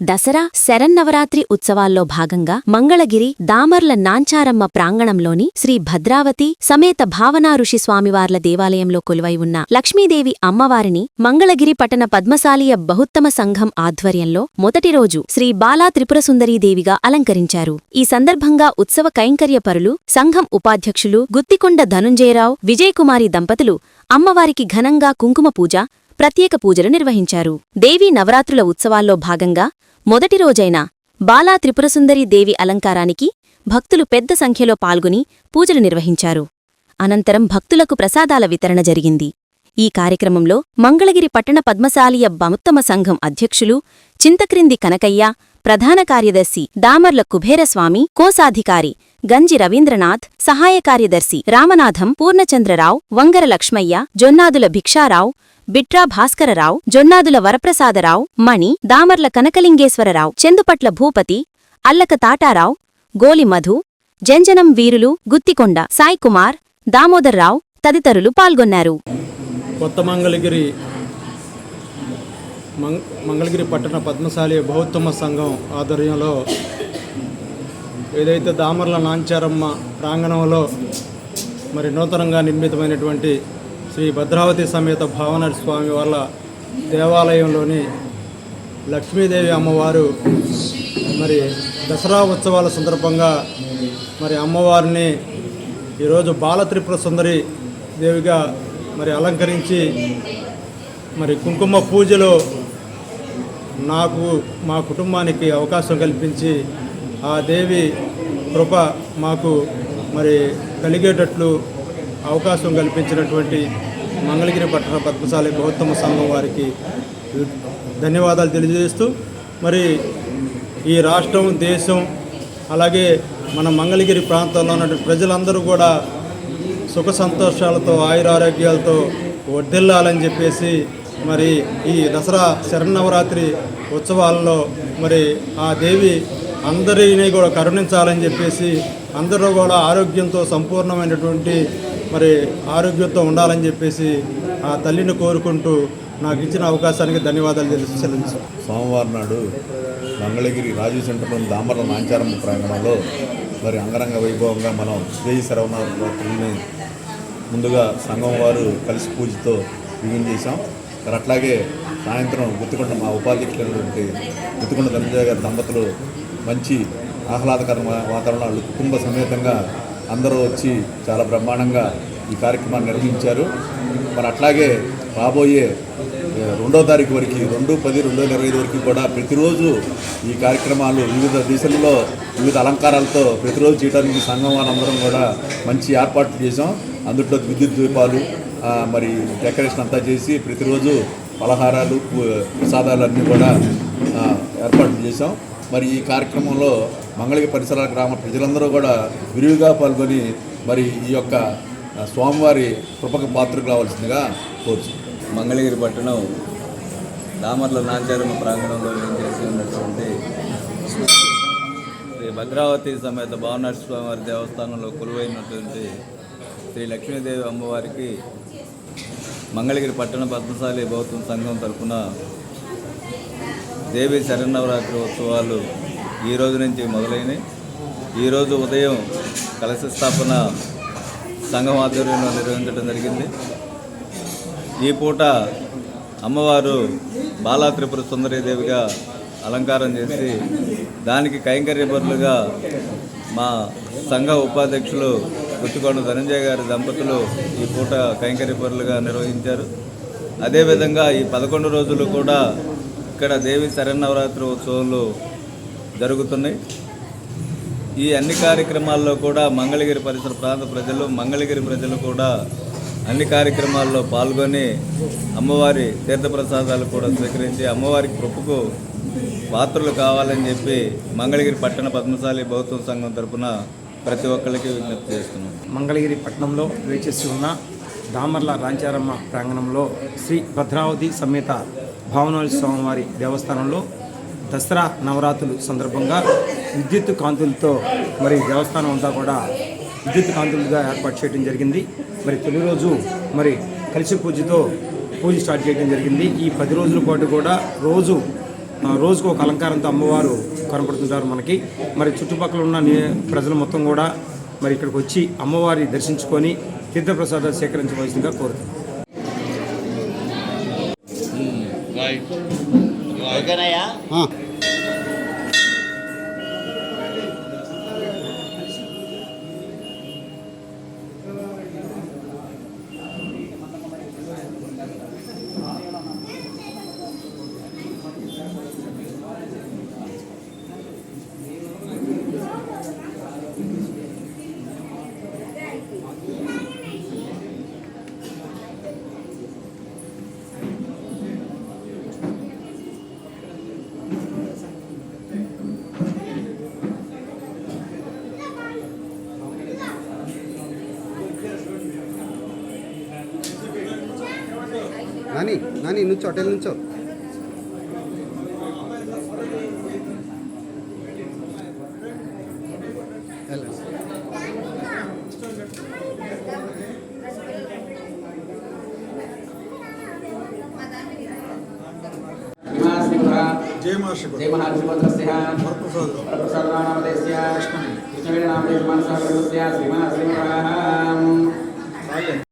దసరా శరన్నవరాత్రి ఉత్సవాల్లో భాగంగా మంగళగిరి దామర్ల నాంచారమ్మ ప్రాంగణంలోని శ్రీ భద్రావతి సమేత భావనా ఋషి స్వామివార్ల దేవాలయంలో కొలువై ఉన్న లక్ష్మీదేవి అమ్మవారిని మంగళగిరి పట్టణ పద్మశాలీయ బహుత్తమ సంఘం ఆధ్వర్యంలో మొదటి రోజు శ్రీ బాలా త్రిపురసుందరీదేవిగా అలంకరించారు. ఈ సందర్భంగా ఉత్సవ కైంకర్యపరులు సంఘం ఉపాధ్యక్షులు గుత్తికొండ ధనుంజయరావు విజయకుమారి దంపతులు అమ్మవారికి ఘనంగా కుంకుమ పూజ ప్రత్యేక పూజలు నిర్వహించారు. దేవీ నవరాత్రుల ఉత్సవాల్లో భాగంగా మొదటి రోజైన బాలా త్రిపురసుందరి దేవి అలంకారానికి భక్తులు పెద్ద సంఖ్యలో పాల్గొని పూజలు నిర్వహించారు. అనంతరం భక్తులకు ప్రసాదాల వితరణ జరిగింది. ఈ కార్యక్రమంలో మంగళగిరి పట్టణ పద్మశాలియ బముత్తమ సంఘం అధ్యక్షులు చింతక్రింది కనకయ్య ప్రధాన కార్యదర్శి దామర్ల కుబేరస్వామి కోశాధికారి గంజి రవీంద్రనాథ్ సహాయ కార్యదర్శి రామనాథం పూర్ణచంద్రరావు వంగర లక్ష్మయ్య జొన్నాదుల భిక్షారావు బిట్రా భాస్కరరావు జొన్నాదుల వరప్రసాదరావు మణి దామర్ల కనకలింగేశ్వరరావు చెందుపట్ల భూపతి అల్లక తాటారావు గోలి మధు జంజనం వీరులు గుత్తికొండ సాయికుమార్ దామోదర్రావు తదితరులు పాల్గొన్నారు. కొత్త మంగళగిరి మంగళగిరి పట్టణ పద్మశాలి బహుత్తమ సంఘం ఆధ్వర్యంలో ఏదైతే దామర్ల నాంచారమ్మ ప్రాంగణంలో మరి నూతనంగా నిర్మితమైనటువంటి శ్రీ భద్రావతి సమేత భావన స్వామి వాళ్ళ దేవాలయంలోని లక్ష్మీదేవి అమ్మవారు మరి దసరా ఉత్సవాల సందర్భంగా మరి అమ్మవారిని ఈరోజు బాలత్రిపుర సుందరి దేవిగా మరి అలంకరించి మరి కుంకుమ పూజలో నాకు మా కుటుంబానికి అవకాశం కల్పించి ఆ దేవి కృప మాకు మరి కలిగేటట్లు అవకాశం కల్పించినటువంటి మంగళగిరి పట్టణ పద్మశాలి గౌతమ సంఘం వారికి ధన్యవాదాలు తెలియజేస్తూ మరి ఈ రాష్ట్రం దేశం అలాగే మన మంగళగిరి ప్రాంతంలో ఉన్నటువంటి ప్రజలందరూ కూడా సుఖ సంతోషాలతో ఆయురారోగ్యాలతో వర్ధిల్లాలని చెప్పేసి మరి ఈ దసరా శరన్నవరాత్రి ఉత్సవాల్లో మరి ఆ దేవి అందరినీ కూడా కరుణించాలని చెప్పేసి అందరూ కూడా ఆరోగ్యంతో సంపూర్ణమైనటువంటి మరి ఆరోగ్యంతో ఉండాలని చెప్పేసి ఆ తల్లిని కోరుకుంటూ నాకు ఇచ్చిన అవకాశానికి ధన్యవాదాలు తెలిసి సోమవారం నాడు మంగళగిరి రాజీవ్ సెంటర్లోని దామర్ల నాంచారం ప్రాంగణంలో మరి అంగరంగ వైభవంగా మనం జై శరవణాన్ని ముందుగా సంఘం వారు కలిసి పూజతో బిగిన్ చేశాం. మరి అట్లాగే సాయంత్రం గుత్తుకుంట మా ఉపాధ్యక్షులైనటువంటి గుత్తుకుంట ధనంజయ గారి దంపతులు మంచి ఆహ్లాదకరమైన వాతావరణాలు కుటుంబ సమేతంగా అందరూ వచ్చి చాలా బ్రహ్మాండంగా ఈ కార్యక్రమాన్ని నిర్వహించారు. మరి అట్లాగే రాబోయే రెండో తారీఖు వరకు రెండు పది రెండు వేల ఇరవై ఐదు వరకు కూడా ప్రతిరోజు ఈ కార్యక్రమాలు వివిధ దిశల్లో వివిధ అలంకారాలతో ప్రతిరోజు చేయడానికి సంఘం వారందరం కూడా మంచి ఏర్పాట్లు చేసాం అందులో విద్యుత్ దీపాలు మరి డెకరేషన్ అంతా చేసి ప్రతిరోజు పలహారాలు ప్రసాదాలు అన్నీ కూడా ఏర్పాట్లు చేసాం మరి ఈ కార్యక్రమంలో మంగళగిరి పరిసరాల గ్రామ ప్రజలందరూ కూడా విరివిగా పాల్గొని మరి ఈ యొక్క స్వామివారి కృపకు పాత్రకు రావాల్సిందిగా కోరుచున్నాం. మంగళగిరి పట్టణం దామర్ల నాంచారమ్మ ప్రాంగణంలో చేసి ఉన్నటువంటి శ్రీ భద్రావతి సమేత భావనాథ స్వామివారి దేవస్థానంలో కొలువైనటువంటి శ్రీ లక్ష్మీదేవి అమ్మవారికి మంగళగిరి పట్టణ పద్మశాలి బౌద్ధం సంఘం తరఫున దేవి శరన్నవరాత్రి ఉత్సవాలు ఈ రోజు నుంచి మొదలైనవి. ఈరోజు ఉదయం కలశ స్థాపన సంఘం ఆధ్వర్యంలో నిర్వహించడం జరిగింది. ఈ పూట అమ్మవారు బాలా త్రిపుర సుందరీదేవిగా అలంకారం చేసి దానికి కైంకర్యపరులుగా మా సంఘ ఉపాధ్యక్షులు గుర్తుకొండ ధనంజయ గారి దంపతులు ఈ పూట కైంకర్యపరులుగా నిర్వహించారు. అదేవిధంగా ఈ పదకొండు రోజులు కూడా ఇక్కడ దేవి శరన్నవరాత్రి ఉత్సవాలు జరుగుతున్నాయి. ఈ అన్ని కార్యక్రమాల్లో కూడా మంగళగిరి పరిసర ప్రాంత ప్రజలు మంగళగిరి ప్రజలు కూడా అన్ని కార్యక్రమాల్లో పాల్గొని అమ్మవారి తీర్థప్రసాదాలు కూడా స్వీకరించి అమ్మవారి కృపకు పాత్రలు కావాలని చెప్పి మంగళగిరి పట్టణ పద్మశాలి బౌద్ధ సంఘం తరఫున ప్రతి ఒక్కరికి విజ్ఞప్తి చేస్తున్నాం. మంగళగిరి పట్టణంలో వేచేసి ఉన్న దామర్ల రాంచారమ్మ ప్రాంగణంలో శ్రీ భద్రావతి సమేత భావనాల స్వామివారి దేవస్థానంలో దసరా నవరాత్రులు సందర్భంగా విద్యుత్ కాంతులతో మరి దేవస్థానం అంతా కూడా విద్యుత్ కాంతులుగా ఏర్పాటు చేయడం జరిగింది. మరి తొలి రోజు మరి కలిసి పూజతో పూజ స్టార్ట్ చేయడం జరిగింది. ఈ పది రోజుల పాటు కూడా రోజు రోజుకు ఒక అలంకారంతో అమ్మవారు కనపడుతుంటారు మనకి. మరి చుట్టుపక్కల ఉన్న ప్రజలు మొత్తం కూడా మరి ఇక్కడికి వచ్చి అమ్మవారి దర్శించుకొని తీర్థప్రసాదాలు సేకరించవలసిందిగా ఓకేనయ్యా. నాని నాని నుంచో అటెల్ నుంచో. జయ మహాశ్రీపత్రస్య వరప్రసాదనామదేశ్య విష్ణువేణ నామదేశ మనసా శ్రీమహా శ్రీమహా